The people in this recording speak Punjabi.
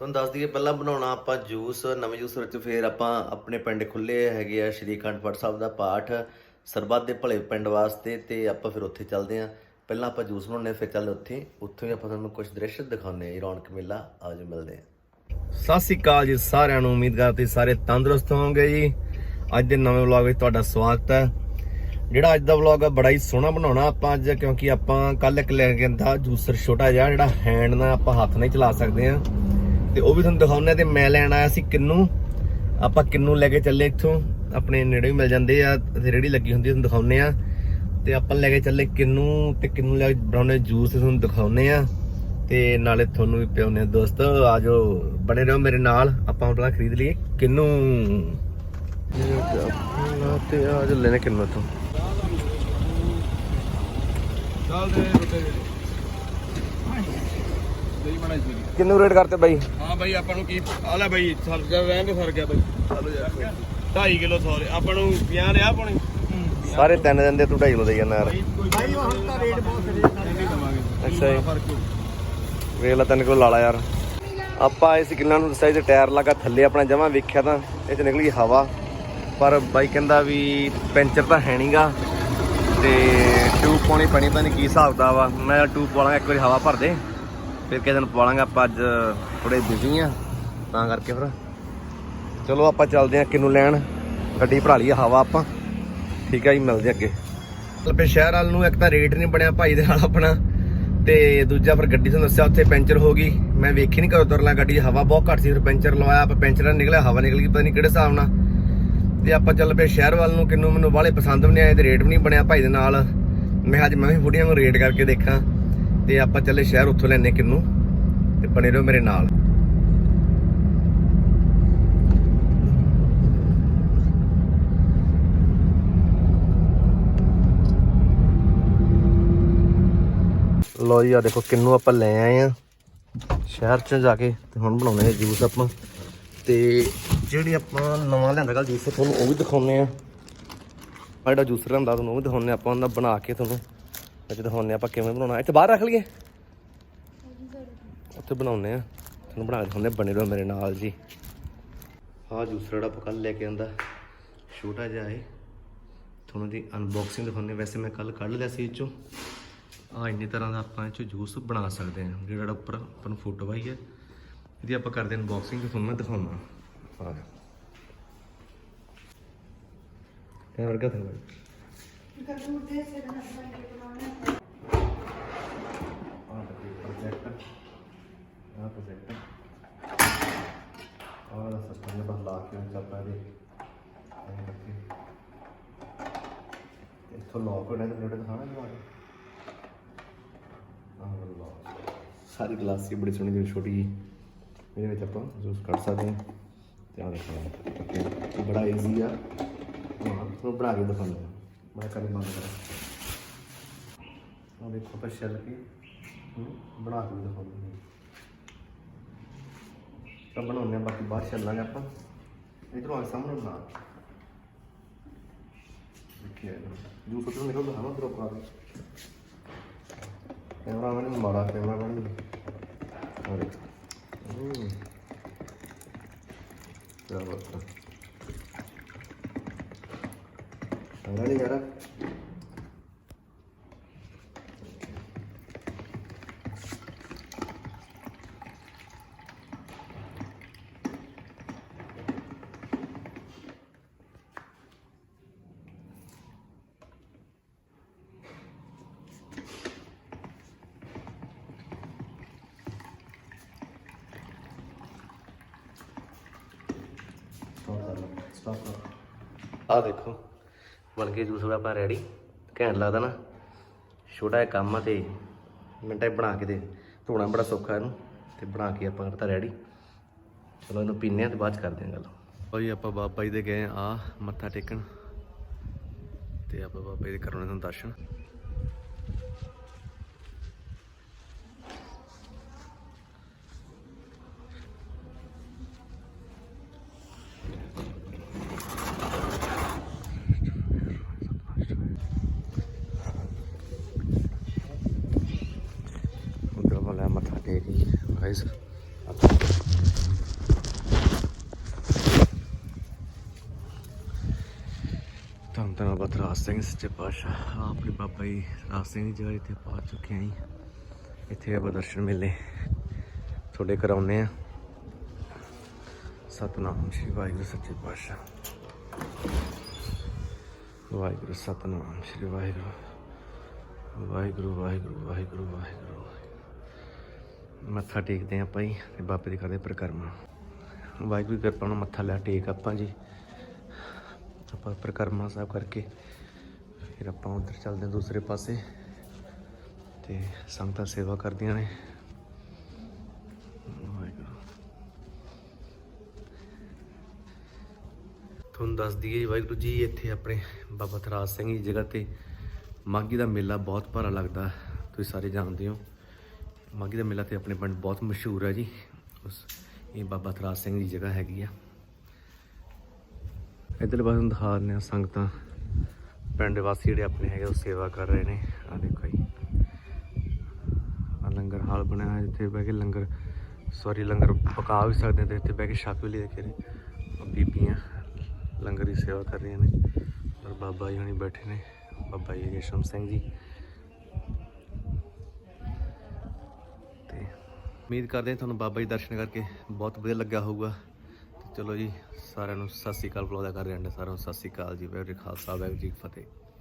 ਤੁਹਾਨੂੰ ਦੱਸ ਦਈਏ, ਪਹਿਲਾਂ ਬਣਾਉਣਾ ਆਪਾਂ ਜੂਸ, ਨਵੇਂ ਜੂਸ ਵਿੱਚ ਫਿਰ ਆਪਾਂ ਆਪਣੇ ਪਿੰਡ ਖੁੱਲੇ ਹੈਗੇ ਆ, ਸ਼੍ਰੀ ਅਖੰਡ ਪਾਠ ਸਾਹਿਬ ਦਾ ਪਾਠ, ਸਰਬੱਤ ਦੇ ਭਲੇ ਪਿੰਡ ਵਾਸਤੇ ਤੇ ਆਪਾਂ ਫਿਰ ਉੱਥੇ ਚੱਲਦੇ ਆ। ਪਹਿਲਾਂ ਆਪਾਂ ਜੂਸ ਬਣਾਉਣੇ ਫਿਰ ਚੱਲਦੇ ਉੱਥੇ, ਉੱਥੋਂ ਹੀ ਆਪਾਂ ਤੁਹਾਨੂੰ ਕੁਝ ਦ੍ਰਿਸ਼ ਦਿਖਾਉਂਦੇ ਆ ਰੌਣਕ ਮੇਲਾ ਆਜੋ ਮਿਲਦੇ ਆ। ਸਤਿ ਸ੍ਰੀ ਅਕਾਲ ਜੀ ਸਾਰਿਆਂ ਨੂੰ, ਉਮੀਦ ਕਰਦੇ ਸਾਰੇ ਤੰਦਰੁਸਤ ਹੋਵੋਗੇ ਜੀ। ਅੱਜ ਦੇ ਨਵੇਂ ਵਲੌਗ ਵਿੱਚ ਤੁਹਾਡਾ ਸਵਾਗਤ ਹੈ। ਜਿਹੜਾ ਅੱਜ ਦਾ ਵਲੌਗ ਆ, ਬੜਾ ਹੀ ਸੋਹਣਾ ਬਣਾਉਣਾ ਆਪਾਂ ਅੱਜ, ਕਿਉਂਕਿ ਆਪਾਂ ਕੱਲ ਇੱਕ ਲੈ ਕੇ ਆਂਦਾ ਜੂਸਰ ਛੋਟਾ ਜਿਹਾ, ਜਿਹੜਾ ਹੈਂਡ ਨਾਲ ਆਪਾਂ ਹੱਥ ਨਹੀਂ ਚਲਾ ਸਕਦੇ ਆ ਤੇ ਉਹ ਵੀ ਤੁਹਾਨੂੰ ਦਿਖਾਉਣੇ ਤੇ ਮੈਂ ਲੈਣ ਆਇਆ ਸੀ ਕਿੰਨੂ। ਆਪਾਂ ਕਿੰਨੂ ਲੈ ਕੇ ਚੱਲੇ ਇੱਥੋਂ। ਆਪਣੇ ਨੇੜੇ ਹੀ ਮਿਲ ਜਾਂਦੇ ਆ ਤੇ ਰੇੜੀ ਲੱਗੀ ਹੁੰਦੀ ਆ, ਤੁਹਾਨੂੰ ਦਿਖਾਉਣੇ ਆ। ਤੇ ਆਪਾਂ ਲੈ ਕੇ ਚੱਲੇ ਕਿੰਨੂ ਤੇ ਕਿੰਨੂ ਲੈ ਕੇ ਬਣਾਉਣੇ ਜੂਸ ਤੁਹਾਨੂੰ ਦਿਖਾਉਣੇ ਆ। ਤੇ ਨਾਲੇ ਤੁਹਾਨੂੰ ਵੀ ਪਿਆਉਣੇ ਆ। ਦੋਸਤੋ ਆਜੋ ਬਣੇ ਰਹੋ ਮੇਰੇ ਨਾਲ। ਆਪਾਂ ਆਪਣਾ ਖਰੀਦ ਲਈਏ ਕਿੰਨੂ। ਤੇ ਆਜ ਲੈਣੇ ਕਿੰਨੂ ਤੋਂ ਚੱਲ ਦੇ ਰੋਟੇ ਦੇ ਕਿੰਨੂ ਰੇਟ ਕਰਤੇ ਬਾਈ? ਹਾਂ ਬਾਈ ਆਪਾਂ ਨੂੰ ਕੀ ਆ ਲੈ ਬਾਈ ਸਰ ਗਿਆ ਰਹਿਣ ਦੇ ਸਰ ਗਿਆ ਬਾਈ। ਚਲੋ ਯਾਰ। 2.5 ਕਿਲੋ ਸੌਰੇ ਆਪਾਂ ਨੂੰ 50 ਰਿਆ ਪਾਉਣੀ ਸਾਰੇ ਤਿੰਨ ਦਿਨ ਦੇ ਤੂੰ 2.5 ਕਿਲੋ ਦੇ ਜਾਣਾ ਯਾਰ। ਬਾਈ ਉਹ ਹੁਣ ਤਾਂ ਰੇਟ ਬਹੁਤ ਨਹੀਂ। ਦਵਾਂਗੇ। ਅੱਛਾ ਜੀ। ਵੇਖ ਲੈ ਤਿੰਨ ਕਿਲੋ ਲਾ ਲਾ ਯਾਰ। ਆਪਾਂ ਇਸ ਕਿੱਲਾਂ ਨੂੰ ਦੱਸਿਆ ਤੇ ਟਾਇਰ ਲੱਗਾ ਥੱਲੇ ਆਪਣਾ ਜਮਾ ਵੇਖਿਆ ਤਾਂ ਇਹ ਚ ਨਿਕਲੀ ਹਵਾ। ਪਰ ਬਾਈ ਕਹਿੰਦਾ ਵੀ ਪੈਂਚਰ ਤਾਂ ਹੈ ਨਹੀਂਗਾ ਤੇ ਟਿਊਬ ਪਾਉਣੀ ਪੈਣੀ ਪਤਾ ਨਹੀਂ ਕੀ ਹਿਸਾਬ ਦਾ ਵਾ ਮੈਂ ਟਿਊਬ ਪਾਲਾਂਗਾ ਇੱਕ ਵਾਰੀ ਹਵਾ ਭਰ ਦੇ। ਫਿਰ ਕਿਸੇ ਦਿਨ ਪਾਲਾਂਗਾ, ਆਪਾਂ ਅੱਜ ਥੋੜੇ ਬਿਜ਼ੀ ਆ, ਤਾਂ ਕਰਕੇ ਫਿਰ। ਚਲੋ ਆਪਾਂ ਚੱਲਦੇ ਆ ਕਿਨੂੰ ਲੈਣ, ਗੱਡੀ ਭਰਾ ਲਈ ਹਵਾ ਆਪਾਂ। ਠੀਕ ਆ ਜੀ, ਮਿਲਦੇ ਅੱਗੇ। ਲਪੇ ਸ਼ਹਿਰ ਵਾਲ ਨੂੰ ਇੱਕ ਤਾਂ ਰੇਟ ਨਹੀਂ ਬਣਿਆ ਭਾਈ ਦੇ ਨਾਲ ਆਪਣਾ, ਤੇ ਦੂਜਾ ਫਿਰ ਗੱਡੀ ਤੁਹਾਨੂੰ ਦੱਸਿਆ, ਉੱਥੇ ਪੈਂਚਰ ਹੋ ਗਈ। ਮੈਂ ਵੇਖੀ ਨਹੀਂ ਕਦੋਂ ਤੁਰਲਾ ਗੱਡੀ, ਹਵਾ ਬਹੁਤ ਘੱਟ ਸੀ, ਫਿਰ ਪੈਂਚਰ ਲਵਾਇਆ, ਆਪਾਂ ਪੈਂਚਰ ਨਿਕਲਿਆ, ਹਵਾ ਨਿਕਲ ਗਈ ਪਤਾ ਨਹੀਂ ਕਿਹੜੇ ਹਿਸਾਬ ਨਾਲ। ਤੇ ਆਪਾਂ ਚੱਲ ਪਏ ਸ਼ਹਿਰ ਵੱਲ ਨੂੰ, ਕਿੰਨੂੰ ਮੈਨੂੰ ਵਾਲੇ ਪਸੰਦ ਵੀ ਨਹੀਂ ਆਏ, ਤੇ ਰੇਟ ਵੀ ਨਹੀਂ ਬਣਿਆ ਭਾਈ ਦੇ ਨਾਲ। ਮੈਂ ਅੱਜ ਮੈਂ ਵੀ ਬੁੜੀਆਂ ਨੂੰ ਰੇਟ ਕਰਕੇ ਦੇਖਾਂ। ਤੇ ਆਪਾਂ ਚੱਲੇ ਸ਼ਹਿਰ, ਉੱਥੋਂ ਲੈਣੇ ਕਿੰਨੂੰ ਤੇ ਬਣੇ ਰਹੋ ਮੇਰੇ ਨਾਲ। ਲੋ ਜੀ ਆ ਦੇਖੋ ਕਿੰਨੂ ਆਪਾਂ ਲੈ ਆਏ ਆ। ਸ਼ਹਿਰ ਚ ਜਾ ਕੇ ਤੇ ਹੁਣ ਬਣਾਉਣੇ ਆ ਜੂਸ ਆਪਾਂ। ਤੇ ਜਿਹੜੀ ਆਪਾਂ ਨਵਾਂ ਲਿਆਂਦਾ ਕੱਲ ਜੂਸ, ਤੁਹਾਨੂੰ ਉਹ ਵੀ ਦਿਖਾਉਨੇ ਆ। ਆ ਜਿਹੜਾ ਜੂਸਰ ਲਿਆਂਦਾ, ਤੁਹਾਨੂੰ ਉਹ ਵੀ ਦਿਖਾਉਨੇ ਆਪਾਂ ਉਹਨਾਂ ਬਣਾ ਕੇ ਤੁਹਾਨੂੰ। ਵਿੱਚ ਦਿਖਾਉਨੇ ਆਪਾਂ ਕਿਵੇਂ ਬਣਾਉਣਾ। ਇੱਥੇ ਬਾਹਰ ਰੱਖ ਲਈਏ। ਉੱਥੇ ਬਣਾਉਨੇ ਆ ਤੁਹਾਨੂੰ ਬਣਾ ਕੇ ਦਿਖਾਉਨੇ ਬਣੇ ਰਹੋ ਮੇਰੇ ਨਾਲ ਜੀ। ਆਹ ਜੂਸਰ ਜਿਹੜਾ ਆਪਾਂ ਕੱਲ ਲੈ ਕੇ ਆਂਦਾ ਛੋਟਾ ਜਿਹਾ ਹੈ ਤੁਹਾਨੂੰ ਦੀ ਅਨਬਾਕਸਿੰਗ ਦਿਖਾਉਨੇ ਵੈਸੇ ਮੈਂ ਕੱਲ ਕੱਢ ਲਿਆ ਸੀ ਇਹ ਚੋਂ ਆ ਇੰਨੀ ਤਰ੍ਹਾਂ ਦਾ ਆਪਾਂ ਇਹ ਚੋਂ ਜੂਸ ਬਣਾ ਸਕਦੇ ਹਾਂ। ਜਿਹੜਾ ਉੱਪਰ ਆਪਾਂ ਨੂੰ ਫੋਟੋ ਆਈ ਹੈ। ਇਹਦੀ ਆਪਾਂ ਕਰਦੇ ਹਾਂ ਅਨਬਾਕਸਿੰਗ ਤੁਹਾਨੂੰ ਮੈਂ ਦਿਖਾਉਣਾ ਆ? ਇਹ ਵਰਗਾ ਥਾ ਆ ਪ੍ਰੋਜੈਕਟ ਆ ਪ੍ਰੋਜੈਕਟ ਆ ਦਾ ਸਿਸਟਮ ਨੇ ਬਸ ਲਾ ਕੇ ਉਹ ਚੱਪਾ ਦੇ ਐਂ ਕਰਕੇ ਇੱਥੋਂ ਲੌਕ ਹੋਣਾ ਤੇ ਨੇੜੇ ਦਿਖਾਣਾ ਜਵਾਬ ਆਹ ਲਓ ਸਾਰੀ ਗਲਾਸ ਬੜੀ ਸੋਹਣੀ ਜਿਹੀ ਛੋਟੀ ਜੀ ਇਹਦੇ ਵਿੱਚ ਆਪਾਂ ਜੂਸ ਕੱਢ ਸਕਦੇ ਹਾਂ। ਤੇ ਆਹ ਦੇਖੋ ਬੜਾ ਈਜ਼ੀ ਆ। ਤੁਹਾਨੂੰ ਬਣਾ ਕੇ ਦਿਖਾਉਂਦਾ ਮੈਂ ਕਦੇ ਬੰਦ ਕਰਾਂ। ਆਹ ਦੇਖੋ ਆਪਾਂ ਛੱਲ ਕੇ ਬਣਾ ਕੇ ਵੀ ਦਿਖਾਉਂਦੇ ਹਾਂ। ਤਾਂ ਬਣਾਉਂਦੇ ਹਾਂ, ਬਾਕੀ ਬਾਅਦ ਛੱਲਾਂਗੇ ਆਪਾਂ। ਇਧਰੋਂ ਆ ਸਾਹਮਣੇ ਬਣਾ। ਦੇਖਿਆ ਜੂਸ ਉੱਤੋਂ ਨਿਕਲਦਾ ਹੈ ਨਾ ਫਿਰ ਉਹ ਕੈਮਰਾ ਮੈਨ ਮਾੜਾ, ਕੈਮਰਾ ਮੈਨ ਅਰੇ। ਹੂੰ। ਕਿਆ ਬਾਤ ਹੈ। ਚੰਗਾ ਨਹੀਂ ਯਾਰ ਆ ਦੇਖੋ ਬਣ ਕੇ ਜੂਸ ਆਪਾਂ ਰੈਡੀ ਘੈਂਟ ਲੱਗਦਾ ਨਾ। ਛੋਟਾ ਜਿਹਾ ਕੰਮ ਆ ਤੇ ਮਿੰਟਾਂ 'ਚ ਬਣਾ ਕੇ ਤੇ ਧੋਣਾ ਬੜਾ ਸੌਖਾ ਇਹਨੂੰ ਤੇ ਬਣਾ ਕੇ ਆਪਾਂ ਕਰਤਾ ਰੈਡੀ ਚਲੋ ਇਹਨੂੰ ਪੀਨੇ ਆ ਤੇ ਬਾਅਦ ਚ ਕਰਦੇ ਹਾਂ ਗੱਲ। ਭਾਈ ਆਪਾਂ ਬਾਬਾ ਜੀ ਦੇ ਗਏ ਆ ਮੱਥਾ ਟੇਕਣ। ਤੇ ਆਪਾਂ ਬਾਬਾ ਜੀ ਦੇ ਕਰਾਉਣੇ ਤੁਹਾਨੂੰ ਦਰਸ਼ਨ। guys. ਧੰਨ ਧੰਨ ਬਾਬਾ ਰਾਜ ਸਿੰਘ ਸੱਚੇ ਪਾਤਸ਼ਾਹ ਆਪਣੇ ਬਾਬਾ ਜੀ ਰਾਜ ਸਿੰਘ ਦੀ ਜਗ੍ਹਾ ਇੱਥੇ ਪਹੁੰਚ ਚੁੱਕੇ ਆਂ ਇੱਥੇ ਆਪਾਂ ਦਰਸ਼ਨ ਮਿਲੇ ਤੁਹਾਡੇ ਕਰਾਉਨੇ ਆ। ਸਤਨਾਮ ਸ਼੍ਰੀ ਵਾਹਿਗੁਰੂ ਸੱਚੇ ਪਾਤਸ਼ਾਹ। ਵਾਹਿਗੁਰੂ, ਸਤਨਾਮ ਸ਼੍ਰੀ ਵਾਹਿਗੁਰੂ। ਵਾਹਿਗੁਰੂ ਵਾਹਿਗੁਰੂ ਵਾਹਿਗੁਰੂ ਵਾਹਿਗੁਰੂ। ਮੱਥਾ ਟੇਕਦੇ ਹਾਂ ਆਪਾਂ ਜੀ ਤੇ ਬਾਬੇ ਦੀ ਕਰਦੇ ਪ੍ਰਕਰਮਾ। ਵਾਹਿਗੁਰੂ ਕਿਰਪਾ ਨਾਲ ਮੱਥਾ ਲੈ ਟੇਕ ਆਪਾਂ ਜੀ। ਆਪਾਂ ਪ੍ਰਕਰਮਾ ਸਾਹਿਬ ਕਰਕੇ ਫਿਰ ਆਪਾਂ ਉਧਰ ਚੱਲਦੇ ਹਾਂ ਦੂਸਰੇ ਪਾਸੇ ਤੇ ਸੰਗਤਾਂ ਸੇਵਾ ਕਰਦੀਆਂ ਨੇ। ਵਾਹਿਗੁਰੂ। ਤੁਹਾਨੂੰ ਦੱਸ ਦਈਏ ਵਾਹਿਗੁਰੂ ਜੀ, ਇੱਥੇ ਆਪਣੇ ਬਾਬਾ ਥਰਾਜ ਸਿੰਘ ਦੀ ਜਗ੍ਹਾ ਤੇ ਮਾਘੀ ਦਾ ਮੇਲਾ ਬਹੁਤ ਭਾਰਾ ਲੱਗਦਾ। ਤੁਸੀਂ ਸਾਰੇ ਜਾਣਦੇ ਹੋ। ਮਾਘੀ ਦਾ ਮੇਲਾ ਤੇ ਆਪਣੇ ਪਿੰਡ ਬਹੁਤ ਮਸ਼ਹੂਰ ਹੈ ਜੀ। ਉਸ ਇਹ ਬਾਬਾ ਤਰਾਜ ਸਿੰਘ ਦੀ ਜਗ੍ਹਾ ਹੈਗੀ ਆ। ਇੱਧਰ ਪਾਸੇ ਨੂੰ ਦਿਖਾ ਦਿੰਦੇ ਆ ਸੰਗਤਾਂ। ਪਿੰਡ ਵਾਸੀ ਜਿਹੜੇ ਆਪਣੇ ਹੈਗੇ ਉਹ ਸੇਵਾ ਕਰ ਰਹੇ ਨੇ। ਆ ਦੇਖੋ ਜੀ। ਆ ਲੰਗਰ ਹਾਲ ਬਣਿਆ ਹੋਇਆ ਜਿੱਥੇ ਬਹਿ ਕੇ ਲੰਗਰ ਸੌਰੀ ਲੰਗਰ ਪਕਾ ਵੀ ਸਕਦੇ ਤੇ ਇੱਥੇ ਬਹਿ ਕੇ ਛਕ ਵੀ ਲੈ ਕੇ ਨੇ ਬੀਬੀਆਂ ਲੰਗਰ ਦੀ ਸੇਵਾ ਕਰ ਰਹੀਆਂ ਨੇ। ਔਰ ਬਾਬਾ ਜੀ ਹੁਣੀ ਬੈਠੇ ਨੇ। ਬਾਬਾ ਜੀ ਰੇਸ਼ਮ ਸਿੰਘ ਜੀ ਤੇ ਉਮੀਦ ਕਰਦੇ ਹਾਂ ਤੁਹਾਨੂੰ ਬਾਬਾ ਜੀ ਦਰਸ਼ਨ ਕਰਕੇ ਬਹੁਤ ਵਧੀਆ ਲੱਗਾ ਹੋਊਗਾ। ਤੇ ਚਲੋ ਜੀ, ਸਾਰਿਆਂ ਨੂੰ ਸਤਿ ਸ੍ਰੀ ਅਕਾਲ ਬੁਲਾਉਂਦਾ ਕਰ ਰਹੇ ਹਾਂ ਸਾਰਿਆਂ ਨੂੰ। ਸਤਿ ਸ੍ਰੀ ਅਕਾਲ ਜੀ, ਵਾਹਿਗੁਰੂ ਜੀ ਖਾਲਸਾ, ਵਾਹਿਗੁਰੂ ਜੀ ਫਤਿਹ।